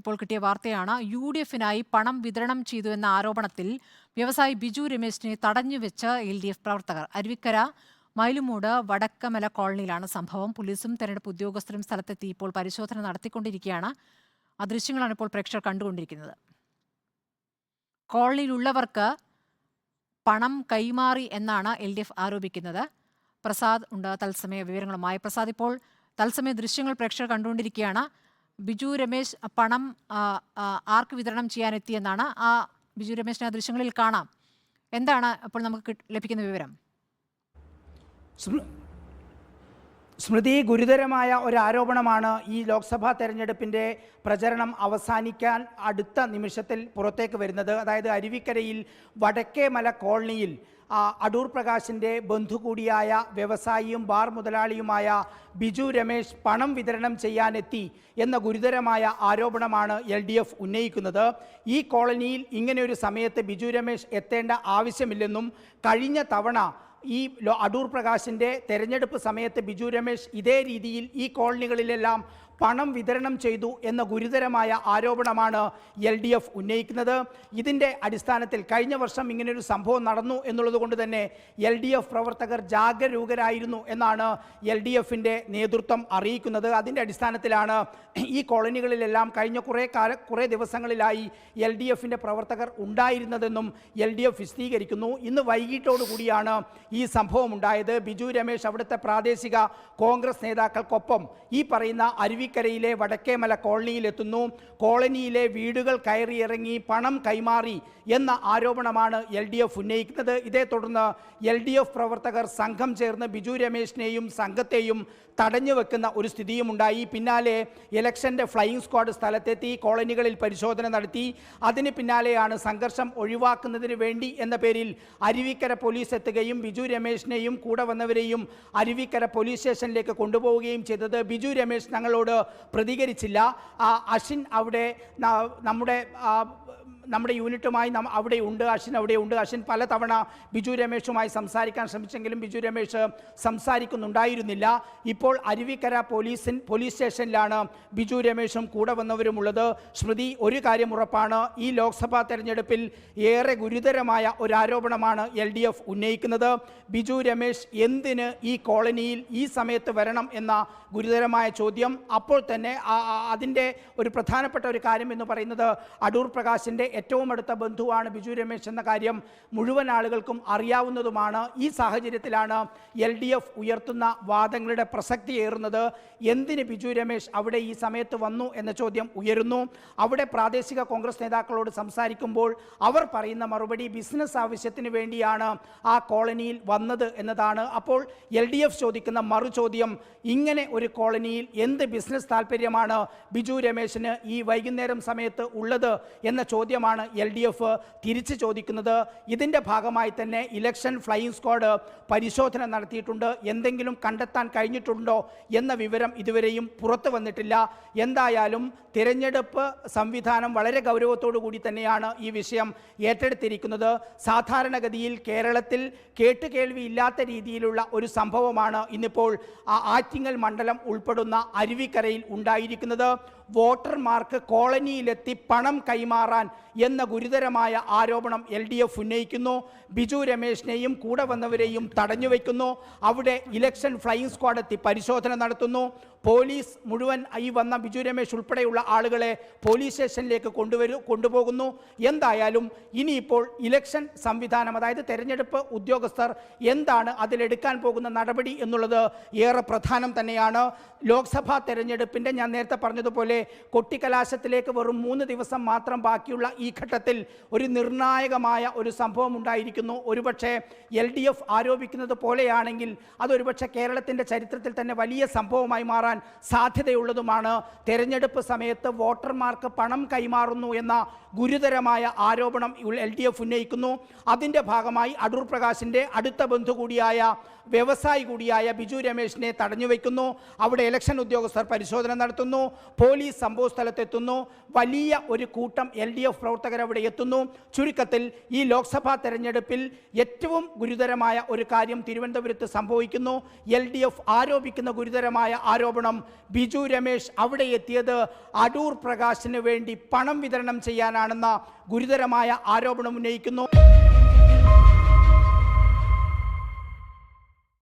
ഇപ്പോൾ കിട്ടിയ വാർത്തയാണ്. യു ഡി എഫിനായി പണം വിതരണം ചെയ്തു എന്ന ആരോപണത്തിൽ വ്യവസായി ബിജു രമേശിനെ തടഞ്ഞുവെച്ച് എൽ ഡി എഫ് പ്രവർത്തകർ. അരുവിക്കര മയിലുമൂട് വടക്കമല കോളനിയിലാണ് സംഭവം. പോലീസും തെരഞ്ഞെടുപ്പ് ഉദ്യോഗസ്ഥരും സ്ഥലത്തെത്തി ഇപ്പോൾ പരിശോധന നടത്തിക്കൊണ്ടിരിക്കുകയാണ്. ആ ദൃശ്യങ്ങളാണ് ഇപ്പോൾ പ്രേക്ഷകർ കണ്ടുകൊണ്ടിരിക്കുന്നത്. കോളനിയിലുള്ളവർക്ക് പണം കൈമാറി എന്നാണ് എൽ ഡി എഫ് ആരോപിക്കുന്നത്. പ്രസാദ് ഉണ്ട്. തത്സമയ വിവരങ്ങളുമായി പ്രസാദ് ഇപ്പോൾ തത്സമയ ദൃശ്യങ്ങൾ പ്രേക്ഷകർ കണ്ടുകൊണ്ടിരിക്കുകയാണ്. ബിജു രമേശ് പണം ആർക്ക് വിതരണം ചെയ്യാനെത്തിയെന്നാണ് ആ ബിജു രമേശിനെ ആ ദൃശ്യങ്ങളിൽ കാണാം. എന്താണ് അപ്പോൾ നമുക്ക് ലഭിക്കുന്ന വിവരം? സ്മൃതി ഗുരുതരമായ ഒരു ആരോപണമാണ് ഈ ലോക്സഭാ തെരഞ്ഞെടുപ്പിന്റെ പ്രചരണം അവസാനിക്കാൻ അടുത്ത നിമിഷത്തിൽ പുറത്തേക്ക് വരുന്നത്. അതായത് അരുവിക്കരയിൽ വടക്കേ മല കോളനിയിൽ അടൂർ പ്രകാശിന്റെ ബന്ധു കൂടിയായ വ്യവസായിയും ബാർ മുതലാളിയുമായ ബിജു രമേശ് പണം വിതരണം ചെയ്യാനെത്തി എന്ന ഗുരുതരമായ ആരോപണമാണ് എൽ ഡി എഫ് ഉന്നയിക്കുന്നത്. ഈ കോളനിയിൽ ഇങ്ങനെയൊരു സമയത്ത് ബിജു രമേശ് എത്തേണ്ട ആവശ്യമില്ലെന്നും കഴിഞ്ഞ തവണ ഈ അടൂർ പ്രകാശിന്റെ തെരഞ്ഞെടുപ്പ് സമയത്ത് ബിജു രമേശ് ഇതേ രീതിയിൽ ഈ കോളനികളിലെല്ലാം പണം വിതരണം ചെയ്തു എന്ന ഗുരുതരമായ ആരോപണമാണ് എൽ ഡി എഫ് ഉന്നയിക്കുന്നത്. ഇതിന്റെ അടിസ്ഥാനത്തിൽ കഴിഞ്ഞ വർഷം ഇങ്ങനെയൊരു സംഭവം നടന്നു എന്നുള്ളത് കൊണ്ട് തന്നെ എൽ ഡി എഫ് പ്രവർത്തകർ ജാഗരൂകരായിരുന്നു എന്നാണ് എൽ ഡി എഫിന്റെ നേതൃത്വം അറിയിക്കുന്നത്. അതിന്റെ അടിസ്ഥാനത്തിലാണ് ഈ കോളനികളിലെല്ലാം കഴിഞ്ഞ കുറേ കാല കുറേ ദിവസങ്ങളിലായി എൽ ഡി എഫിന്റെ പ്രവർത്തകർ ഉണ്ടായിരുന്നതെന്നും എൽ ഡി എഫ് വിശദീകരിക്കുന്നു. ഇന്ന് വൈകിട്ടോടു കൂടിയാണ് ഈ സംഭവം ഉണ്ടായത്. ബിജു രമേശ് അവിടുത്തെ പ്രാദേശിക കോൺഗ്രസ് നേതാക്കൾക്കൊപ്പം ഈ പറയുന്ന അരുവിക്കരയിലെ വടക്കേമല കോളനിയിലെത്തുന്നു. കോളനിയിലെ വീടുകൾ കയറിയിറങ്ങി പണം കൈമാറി എന്ന ആരോപണമാണ് എൽ ഡി എഫ് ഉന്നയിക്കുന്നത്. ഇതേ തുടർന്ന് എൽ ഡി എഫ് പ്രവർത്തകർ സംഘം ചേർന്ന് ബിജു രമേശിനെയും സംഘത്തെയും തടഞ്ഞു വെക്കുന്ന ഒരു സ്ഥിതിയും ഉണ്ടായി പിന്നാലെ ഇലക്ഷന്റെ ഫ്ലൈയിങ് സ്ക്വാഡ് സ്ഥലത്തെത്തി കോളനികളിൽ പരിശോധന നടത്തി. അതിന് പിന്നാലെയാണ് സംഘർഷം ഒഴിവാക്കുന്നതിന് വേണ്ടി എന്ന പേരിൽ അരുവിക്കര പോലീസ് എത്തുകയും ബിജു രമേശിനെയും കൂടെ വന്നവരെയും അരുവിക്കര പോലീസ് സ്റ്റേഷനിലേക്ക് കൊണ്ടുപോവുകയും ചെയ്തത്. ബിജു രമേശ് ഞങ്ങളോട് പ്രതികരിച്ചില്ല. ആ, അഷിൻ അവിടെ നമ്മുടെ നമ്മുടെ യൂണിറ്റുമായി നാം അവിടെ ഉണ്ട് അശ്വിൻ അവിടെ ഉണ്ട്. അശ്വിൻ പലതവണ ബിജു രമേഷുമായി സംസാരിക്കാൻ ശ്രമിച്ചെങ്കിലും ബിജു രമേഷ് സംസാരിക്കുന്നുണ്ടായിരുന്നില്ല. ഇപ്പോൾ അരുവിക്കര പോലീസിൻ പോലീസ് സ്റ്റേഷനിലാണ് ബിജു രമേഷും കൂടെ വന്നവരും ഉള്ളത് സ്മൃതി ഒരു കാര്യം ഉറപ്പാണ്. ഈ ലോക്സഭാ തെരഞ്ഞെടുപ്പിൽ ഏറെ ഗുരുതരമായ ഒരു ആരോപണമാണ് എൽ ഡി എഫ് ഉന്നയിക്കുന്നത്. ബിജു രമേഷ് എന്തിന് ഈ കോളനിയിൽ ഈ സമയത്ത് വരണം എന്ന ഗുരുതരമായ ചോദ്യം. അപ്പോൾ തന്നെ അതിന്റെ ഒരു പ്രധാനപ്പെട്ട ഒരു കാര്യം എന്ന് പറയുന്നത് അടൂർ പ്രകാശിന്റെ ഏറ്റവും അടുത്ത ബന്ധുവാണ് ബിജു രമേശ് എന്ന കാര്യം മുഴുവൻ ആളുകൾക്കും അറിയാവുന്നതുമാണ്. ഈ സാഹചര്യത്തിലാണ് എൽ ഡി എഫ് ഉയർത്തുന്ന വാദങ്ങളുടെ പ്രസക്തി ഏറുന്നത്. എന്തിന് ബിജു രമേശ് അവിടെ ഈ സമയത്ത് വന്നു എന്ന ചോദ്യം ഉയരുന്നു. അവിടെ പ്രാദേശിക കോൺഗ്രസ് നേതാക്കളോട് സംസാരിക്കുമ്പോൾ അവർ പറയുന്ന മറുപടി ബിസിനസ് ആവശ്യത്തിന് വേണ്ടിയാണ് ആ കോളനിയിൽ വന്നത് എന്നതാണ്. അപ്പോൾ എൽ ഡി എഫ് ചോദിക്കുന്ന മറു ചോദ്യം ഇങ്ങനെ ഒരു കോളനിയിൽ എന്ത് ബിസിനസ് താല്പര്യമാണ് ബിജു രമേശിന് ഈ വൈകുന്നേരം സമയത്ത് ഉള്ളത് എന്ന ചോദ്യമാണ് എൽ ഡി എഫ് തിരിച്ചു ചോദിക്കുന്നത്. ഇതിന്റെ ഭാഗമായി തന്നെ ഇലക്ഷൻ ഫ്ലൈയിങ് സ്ക്വാഡ് പരിശോധന നടത്തിയിട്ടുണ്ട്. എന്തെങ്കിലും കണ്ടെത്താൻ കഴിഞ്ഞിട്ടുണ്ടോ എന്ന വിവരം ഇതുവരെയും പുറത്തു വന്നിട്ടില്ല. എന്തായാലും തിരഞ്ഞെടുപ്പ് സംവിധാനം വളരെ ഗൗരവത്തോടു കൂടി തന്നെയാണ് ഈ വിഷയം ഏറ്റെടുത്തിരിക്കുന്നത്. സാധാരണഗതിയിൽ കേരളത്തിൽ കേട്ടുകേൾവിയില്ലാത്ത രീതിയിലുള്ള ഒരു സംഭവമാണ് ഇന്നിപ്പോൾ ആറ്റിങ്ങൽ മണ്ഡലം ഉൾപ്പെടുന്ന അരുവിക്കരയിൽ ഉണ്ടായിരിക്കുന്നത് വോട്ടർമാർക്ക് കോളനിയിലെത്തി പണം കൈമാറാൻ എന്ന ഗുരുതരമായ ആരോപണം എൽ ഡി എഫ് ഉന്നയിക്കുന്നു. ബിജു രമേശിനെയും കൂടെ വന്നവരെയും തടഞ്ഞു വയ്ക്കുന്നു അവിടെ ഇലക്ഷൻ ഫ്ലൈയിങ് സ്ക്വാഡ് എത്തി പരിശോധന നടത്തുന്നു. പോലീസ് മുഴുവൻ ഈ വന്ന ബിജു രമേശ് ഉൾപ്പെടെയുള്ള ആളുകളെ പോലീസ് സ്റ്റേഷനിലേക്ക് കൊണ്ടുവരു കൊണ്ടുപോകുന്നു. എന്തായാലും ഇനിയിപ്പോൾ ഇലക്ഷൻ സംവിധാനം അതായത് തെരഞ്ഞെടുപ്പ് ഉദ്യോഗസ്ഥർ എന്താണ് അതിലെടുക്കാൻ പോകുന്ന നടപടി എന്നുള്ളത് ഏറെ പ്രധാനം തന്നെയാണ്. ലോക്സഭാ തെരഞ്ഞെടുപ്പിന്റെ ഞാൻ നേരത്തെ പറഞ്ഞതുപോലെ കൊട്ടിക്കലാശത്തിലേക്ക് വെറും മൂന്ന് ദിവസം മാത്രം ബാക്കിയുള്ള ഈ ഘട്ടത്തിൽ ഒരു നിർണായകമായ ഒരു സംഭവം ഉണ്ടായിരിക്കുന്നു. ഒരുപക്ഷെ എൽ ഡി എഫ് ആരോപിക്കുന്നത് പോലെയാണെങ്കിൽ അതൊരുപക്ഷെ കേരളത്തിന്റെ ചരിത്രത്തിൽ തന്നെ വലിയ സംഭവമായി മാറാൻ സാധ്യതയുള്ളതുമാണ്. തെരഞ്ഞെടുപ്പ് സമയത്ത് വോട്ടർമാർക്ക് പണം കൈമാറുന്നു എന്ന ഗുരുതരമായ ആരോപണം എൽ ഡി എഫ് ഉന്നയിക്കുന്നു. അതിന്റെ ഭാഗമായി അടൂർ പ്രകാശിന്റെ അടുത്ത ബന്ധു കൂടിയായ വ്യവസായി കൂടിയായ ബിജു രമേശിനെ തടഞ്ഞു വയ്ക്കുന്നു അവിടെ ഇലക്ഷൻ ഉദ്യോഗസ്ഥർ പരിശോധന നടത്തുന്നു. പോലീസ് സംഭവ സ്ഥലത്തെത്തുന്നു. വലിയ ഒരു കൂട്ടം എൽ ഡി എഫ് പ്രവർത്തകർ അവിടെ എത്തുന്നു. ചുരുക്കത്തിൽ ഈ ലോക്സഭാ തെരഞ്ഞെടുപ്പിൽ ഏറ്റവും ഗുരുതരമായ ഒരു കാര്യം തിരുവനന്തപുരത്ത് സംഭവിക്കുന്നു. എൽ ഡി എഫ് ആരോപിക്കുന്ന ഗുരുതരമായ ആരോപണം ബിജു രമേശ് അവിടെ എത്തിയത് അടൂർ പ്രകാശിന് വേണ്ടി പണം വിതരണം ചെയ്യാനാണെന്ന ഗുരുതരമായ ആരോപണം ഉന്നയിക്കുന്നു.